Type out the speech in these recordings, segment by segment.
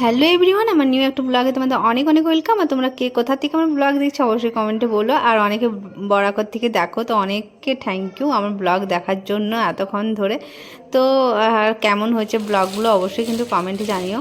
Hello everyone আমার new একটা ব্লগে তোমাদের অনেক অনেক ওয়েলকাম আর তোমরা কে কোথা থেকে আমার ব্লগ দেখছ অবশ্যই কমেন্টে বলো, আর অনেকে বরাকর থেকে দেখো, তো অনেককে থ্যাংক ইউ আমার ব্লগ দেখার জন্য এতক্ষণ ধরে। তো, আর কেমন হয়েছে ব্লগগুলো অবশ্যই কিন্তু কমেন্টে জানিও।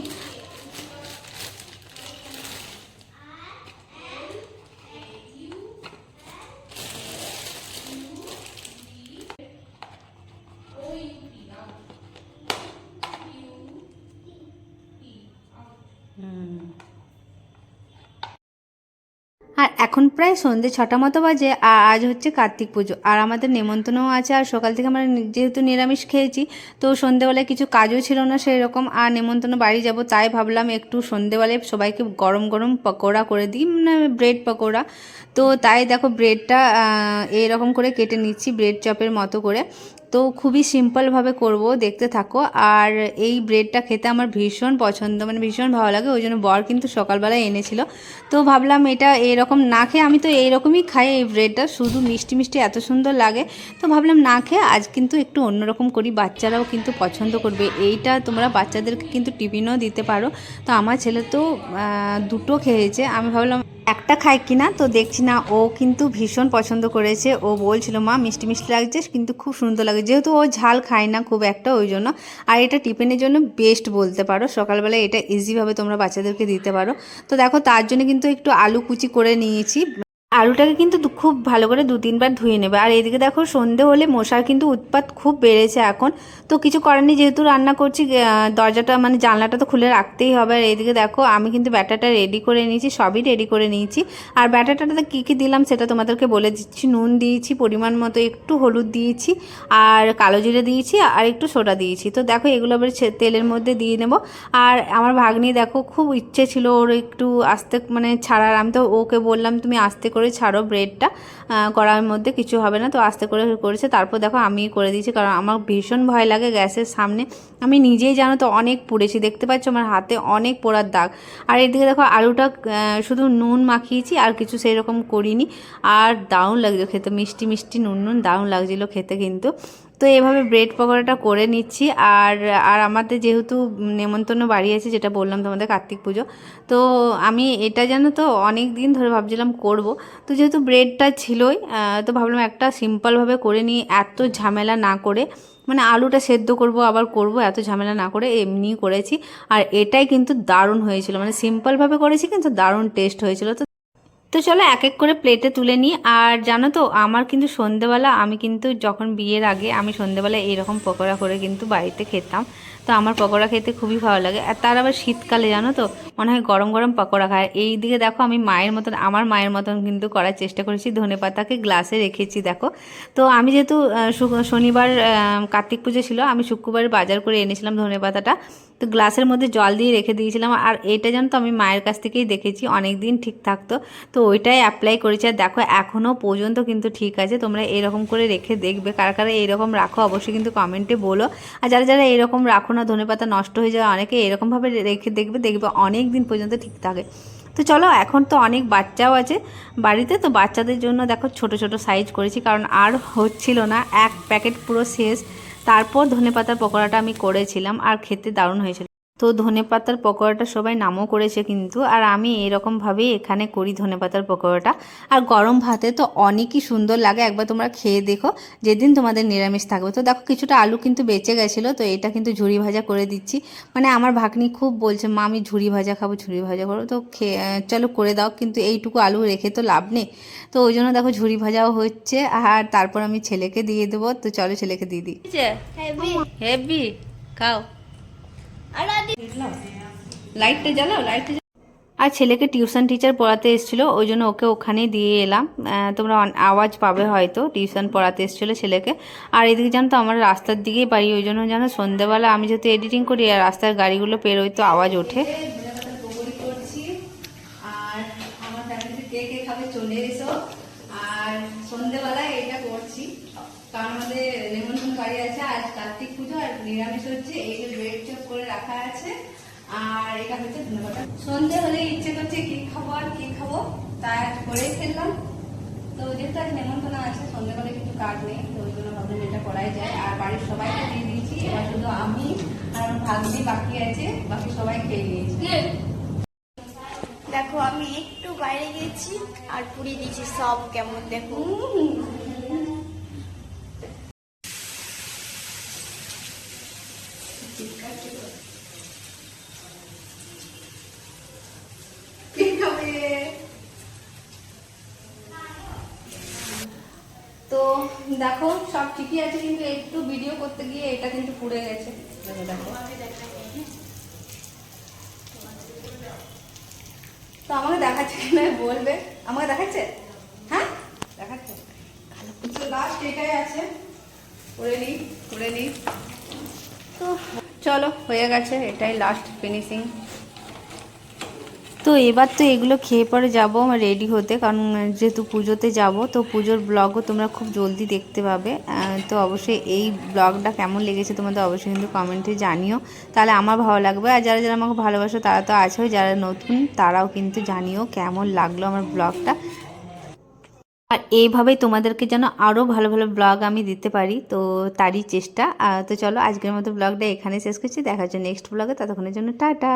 এখন প্রায় সন্ধে ছটা মতো বাজে, আর আজ হচ্ছে কার্তিক পুজো। আর আমাদের নেমন্তন্নও আছে, আর সকাল থেকে আমরা যেহেতু নিরামিষ খেয়েছি, তো সন্ধেবেলায় কিছু কাজও ছিল না সেই রকম আর নেমন্তন্ন বাড়ি যাব, তাই ভাবলাম একটু সন্ধেবেলায় সবাইকে গরম গরম পকোড়া করে দিই মানে ব্রেড পকোড়া। তো তাই দেখো, ব্রেডটা এরকম করে কেটে নিচ্ছি, ব্রেড চপের মতো করে। তো খুবই সিম্পলভাবে করব, দেখতে থাকো। আর এই ব্রেডটা খেতে আমার ভীষণ পছন্দ মানে ভীষণ ভালো লাগে। ওই জন্য বর কিন্তু সকালবেলায় এনেছিল। তো ভাবলাম এটা এরকম না খেয়ে, আমি তো এইরকমই খাই এই ব্রেডটা শুধু মিষ্টি মিষ্টি এত সুন্দর লাগে। তো ভাবলাম না খেয়ে আজ কিন্তু একটু অন্যরকম করি, বাচ্চারাও কিন্তু পছন্দ করবে। এইটা তোমরা বাচ্চাদেরকে কিন্তু টিফিনও দিতে পারো। তো আমার ছেলে তো দুটো খেয়েছে। আমি ভাবলাম একটা খায় কিনা তো দেখছি না, ও কিন্তু ভীষণ পছন্দ করেছে। ও বলছিল, মা, মিষ্টি মিষ্টি লাগছে, কিন্তু খুব সুন্দর লাগে। যেহেতু ও ঝাল খায় না খুব একটা, ওই জন্য। আর এটা টিফিনের জন্য বেস্ট বলতে পারো। সকালবেলায় এটা ইজিভাবে তোমরা বাচ্চাদেরকে দিতে পারো। তো দেখো, তার জন্য কিন্তু একটু আলু কুচি করে নিয়েছি। আলুটাকে কিন্তু খুব ভালো করে দু তিনবার ধুয়ে নেবে। আর এদিকে দেখো, সন্ধে হলে মশার কিন্তু উৎপাত খুব বেড়েছে এখন। তো কিছু করার নেই, যেহেতু রান্না করছি দরজাটা মানে জানলাটা তো খুলে রাখতেই হবে। আর এদিকে দেখো, আমি কিন্তু ব্যাটারটা রেডি করে নিয়েছি, সবই রেডি করে নিয়েছি। আর ব্যাটারটাতে কী কী দিলাম সেটা তোমাদেরকে বলে দিচ্ছি। নুন দিয়েছি, পরিমাণ মতো একটু হলুদ দিয়েছি, আর কালো জিরে দিয়েছি, আর একটু সোডা দিয়েছি। তো দেখো, এগুলো আবার তেলের মধ্যে দিয়ে নেব। আর আমার ভাগ্নি দেখো, খুব ইচ্ছে ছিল ওর একটু আস্তে মানে ছাড়ার। আমি তো ওকে বললাম, তুমি আস্তে করে ছাড়ো ব্রেডটা করার মধ্যে কিছু হবে না, তো আস্তে করে করেছে। তারপর দেখো আমি করে দিয়েছি, কারণ আমার ভীষণ ভয় লাগে গ্যাসের সামনে। আমি নিজেই জানো তো অনেক পুড়েছি, দেখতে পাচ্ছ আমার হাতে অনেক পোড়ার দাগ। আর এদিকে দেখো আলুটা শুধু নুন মাখিয়েছি, আর কিছু সেই রকম করিনি। আর দারুণ লাগছিল খেতে, মিষ্টি মিষ্টি নুন নুন, দারুণ লাগছিল খেতে কিন্তু। তো এভাবে ব্রেড পকোড়াটা করে নিচ্ছি। আর আর আমাদের যেহেতু নেমন্তন্ন বাড়ি আছে, যেটা বললাম তোমাদের কার্তিক পুজো, তো আমি এটা জানো তো অনেক দিন ধরে ভাবছিলাম করব। তো যেহেতু ব্রেডটা ছিলই তো ভাবলাম একটা সিম্পলভাবে করে নিই, এত ঝামেলা না করে। মানে আলুটা সেদ্ধ করব, আবার করব, এত ঝামেলা না করে এমনি করেছি। আর এটাই কিন্তু দারুণ হয়েছিল। মানে সিম্পলভাবে করেছি, কিন্তু দারুণ টেস্ট হয়েছিল। তো তো চলো এক এক করে প্লেটে তুলে নিই। আর জানো তো, আমার কিন্তু সন্ধেবেলা আমি কিন্তু যখন বিয়ের আগে আমি সন্ধেবেলা এরকম পকোড়া করে কিন্তু বাড়িতে খেতাম। তো আমার পকোড়া খেতে খুবই ভালো লাগে। আর তার আবার শীতকালে জানো তো, মনে হয় গরম গরম পকোড়া খায়। এই দিকে দেখো আমি মায়ের মতন, আমার মায়ের মতন কিন্তু করার চেষ্টা করেছি। ধনে পাতাকে গ্লাসে রেখেছি, দেখো। তো আমি যেহেতু শনিবার কার্তিক পুজো ছিল, আমি শুক্রবার বাজার করে এনেছিলাম ধনে পাতাটা। তো গ্লাসের মধ্যে জল দিয়ে রেখে দিয়েছিলাম। আর এটা জানো তো আমি মায়ের কাছ থেকেই দেখেছি অনেক দিন ঠিক থাকতো। তো ওইটাই অ্যাপ্লাই করেছি। আর দেখো এখনও পর্যন্ত কিন্তু ঠিক আছে। তোমরা এরকম করে রেখে দেখবে। কারা কারা এরকম রাখো, অবশ্যই কিন্তু কমেন্টে বলো। আর যারা যারা এরকম রাখো না, ধনে পাতা নষ্ট হয়ে যায় অনেকে এরকমভাবে রেখে দেখবে দেখবে অনেক দিন পর্যন্ত ঠিক থাকে। তো চলো, এখন তো অনেক বাচ্চাও আছে বাড়িতে। তো বাচ্চাদের জন্য দেখো, ছোট ছোট সাইজ করেছি। কারণ আর হচ্ছিল না। এক প্যাকেট পুরো শেষ। তারপর ধনেপাতার পকোড়াটা আমি করেছিলাম আর খেতে দারুণ হয়েছিল। তো ধনেপাতার পকোড়াটা সবাই নামও করেছে কিন্তু আর আমি এরকমভাবেই এখানে করি ধনেপাতার পকোড়াটা। আর গরম ভাতে তো অনেকই সুন্দর লাগে একবার তোমরা খেয়ে দেখো যেদিন তোমাদের নিরামিষ থাকবে। তো দেখো কিছুটা আলু কিন্তু বেঁচে গেছিল তো এটা কিন্তু ঝুড়ি ভাজা করে দিচ্ছি। মানে আমার ভাগ্নি খুব বলছে মা আমি ঝুড়ি ভাজা খাব ঝুড়ি ভাজা করব তো খেয়ে চলো করে দাও কিন্তু এইটুকু আলু রেখে তো লাভ নেই। তো ওই জন্য দেখো ঝুড়ি ভাজাও হচ্ছে আর তারপর আমি ছেলেকে দিয়ে দেবো। তো চলো ছেলেকে দিয়ে দিই। হেভি খাও। লাইটটা জ্বালাও, লাইটটা আর ছেলেকে টিউশন টিচার পড়াতে এসেছিল, ওই জন্য ওকে ওখানেই দিয়ে এলাম। তোমরা আওয়াজ পাবে হয়তো, টিউশন পড়াতে এসেছিল ছেলেকে। আর এদিকে জানো তো, আমার রাস্তার দিকেই বাড়ি, ওই জন্য জানো সন্ধ্যেবেলা আমি যেহেতু এডিটিং করি, আর রাস্তার গাড়িগুলো পেরোয় তো আওয়াজ ওঠে আর আমার ফ্যামিলিতে কে কে খাবে চলে এসো আর সন্ধ্যেবেলায় এটা করছি কারণ আমাদের নেমন্তন্ন বাড়ি আছে আজ কার্তিক পুজো আর নিরামিষ হচ্ছে এই যে ব্রেড চপ করে রাখা আছে আর এটা হচ্ছে ধন্যবাদ সন্ধে হলে ইচ্ছে করছে কি খাব আর কি খাব তাই আজ করেই ফেললাম। তো যেহেতু আজ নেমন্তন্ন আছে সন্ধ্যেবেলা কিছু কাজ নেই তো ওই জন্য ভাবলাম এটা করাই যায়। আর বাড়ির সবাইকে দিয়ে দিয়েছি এবার শুধু আমি আর আমার ভাগ্নি বাকি আছে বাকি সবাই খেয়ে নিয়েছি। দেখো আমি একটু বাইরে গেছি আর পুড়িয়ে দিয়েছি সব কেমন দেখো তো দেখো, সব ঠিকই আছে, কিন্তু একটু ভিডিও করতে গিয়ে এটা কিন্তু পুড়ে গেছে। দেখো। তো আমাকে দেখাচ্ছে কিনা বলবে? আমাকে দেখাচ্ছে? হ্যাঁ? দেখাচ্ছে। লাস্ট এটাই আছে। করে নিই করে নিই তো চলো, হয়ে গেছে, এটাই লাস্ট ফিনিশিং তো এবার তো এগুলো খেয়ে পরে যাব, আমার রেডি হতে। কারণ যেহেতু পুজোতে যাব, তো পুজোর ব্লগও তোমরা খুব জলদি দেখতে পাবে। তো অবশ্যই এই ব্লগটা কেমন লেগেছে তোমাদের অবশ্যই কিন্তু কমেন্টে জানিও। তাহলে আমার ভালো লাগবে। আর যারা যারা আমাকে ভালোবাসো, তারা তো আছেই যারা নতুন, তারাও কিন্তু জানিও কেমন লাগল আমার ব্লগটা আর এইভাবেই তোমাদেরকে যেন আরও ভালো ভালো ব্লগ আমি দিতে পারি। তো তারই চেষ্টা। তো চলো আজকের মতো ব্লগটা এখানে শেষ করছি। দেখা হচ্ছে নেক্সট ব্লগে ততক্ষণের জন্য টাটা।